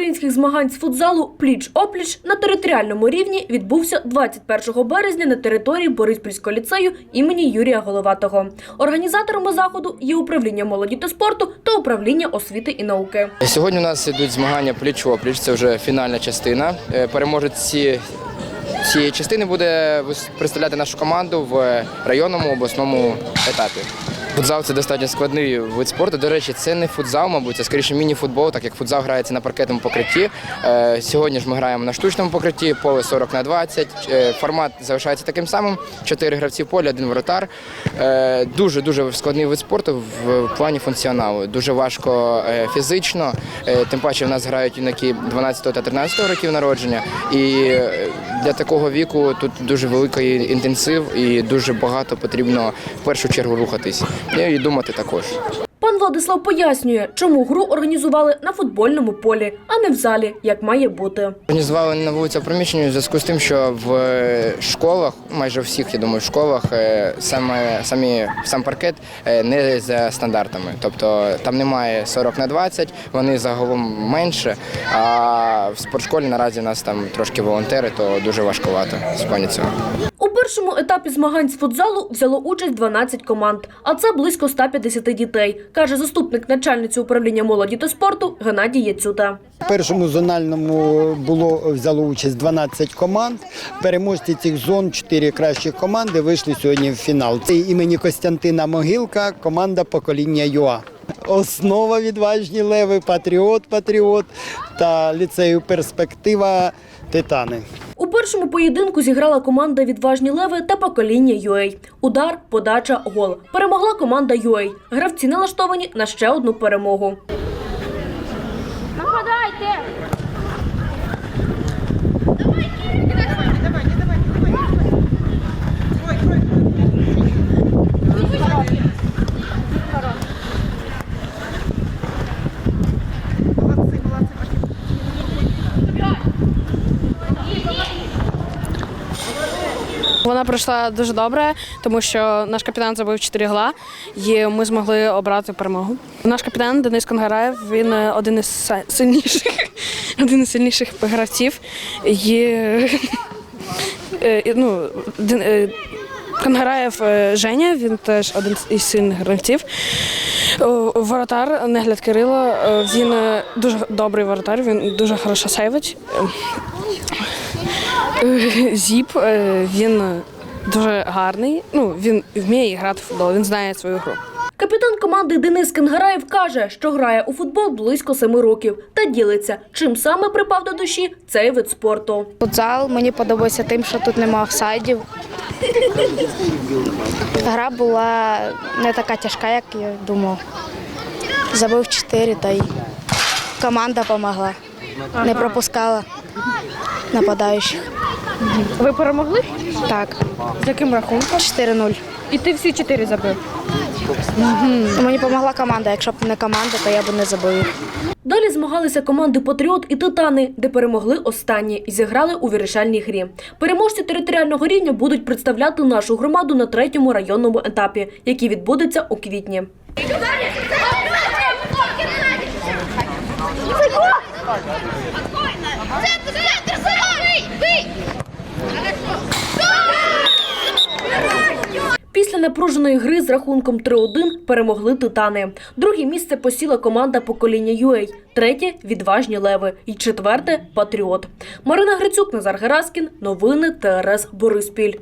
всеукраїнських змагань з футзалу Пліч-опліч на територіальному рівні відбувся 21 березня на території Бориспільського ліцею імені Юрія Головатого. Організаторами заходу є управління молоді та спорту та управління освіти і науки. Сьогодні у нас ідуть змагання пліч-опліч, це вже фінальна частина. Е, Переможець цієї частини буде представляти нашу команду в районному обласному етапі. Футзал це достатньо складний вид спорту. До речі, це не футзал, мабуть, це скоріше міні-футбол, так як футзал грається на паркетному покритті. Е, Сьогодні ж ми граємо на штучному покритті, поле 40 на 20. Е, Формат залишається таким самим: чотири гравці в полі, один воротар. Дуже дуже складний вид спорту в плані функціоналу. Дуже важко е, фізично. Тим паче в нас грають юнаки 12 та 13 років народження. І для такого віку тут дуже великий інтенсив і дуже багато потрібно в першу чергу рухатись. І думати також. Пан Владислав пояснює, чому гру організували на футбольному полі, а не в залі, як має бути. Організували на вулицях приміщення в зв'язку з тим, що в е, школах, майже всіх, я думаю, в школах е, саме самі сам паркет е, не за стандартами. Тобто там немає 40 на 20, вони загалом менше. А в спортшколі наразі у нас там трошки волонтери, то дуже важкувато з плані цього. У першому етапі змагань з футзалу взяло участь 12 команд, а це близько 150 дітей, каже заступник начальниці управління молоді та спорту Геннадій Яцюта. У першому зональному було взяло участь 12 команд. Переможці цих зон, 4 кращі команди, вийшли сьогодні в фінал. Це імені Костянтина Могилка, команда покоління ЮА. Основа відважні леви, патріот, патріот та ліцею перспектива Титани. Першому поєдинку зіграла команда Відважні леви та покоління UA. Удар, подача, гол. Перемогла команда UA. Гравці налаштовані на ще одну перемогу. Вона пройшла дуже добре, тому що наш капітан забив 4 гола, і ми змогли обрати перемогу. Наш капітан Денис Конгараєв, він е, один із сильніших, один із сильніших гравців. І, е, ну, е, Конгараєв е, Женя, він теж один із сильних гравців. Воротар Негляд Кирило, він дуже добрий воротар, він дуже хорошо сейвить. Е, Зіп, е, він дуже гарний. Ну, він вміє грати в футбол, він знає свою гру. Капітан команди Денис Кенгараєв каже, що грає у футбол близько семи років та ділиться, чим саме припав до душі цей вид спорту. Футзал мені подобається тим, що тут нема офсайдів. Гра була не така тяжка, як я думав. Забив 4 та й команда допомогла. Не пропускала нападаючих. Ви перемогли? Так, З яким рахунком? 4-0. І ти всі чотири забив. Мені допомогла команда. Якщо б не команда, то я б не забив. Далі змагалися команди Патріот і Титани, де перемогли останні і зіграли у вирішальній грі. Переможці територіального рівня будуть представляти нашу громаду на третьому районному етапі, який відбудеться у квітні. Після напруженої гри з рахунком 3-1 перемогли титани. Друге місце посіла команда покоління UA, третє відважні леви і четверте патріот. Марина Грицюк, Назар Гераскін. Новини ТРС Бориспіль.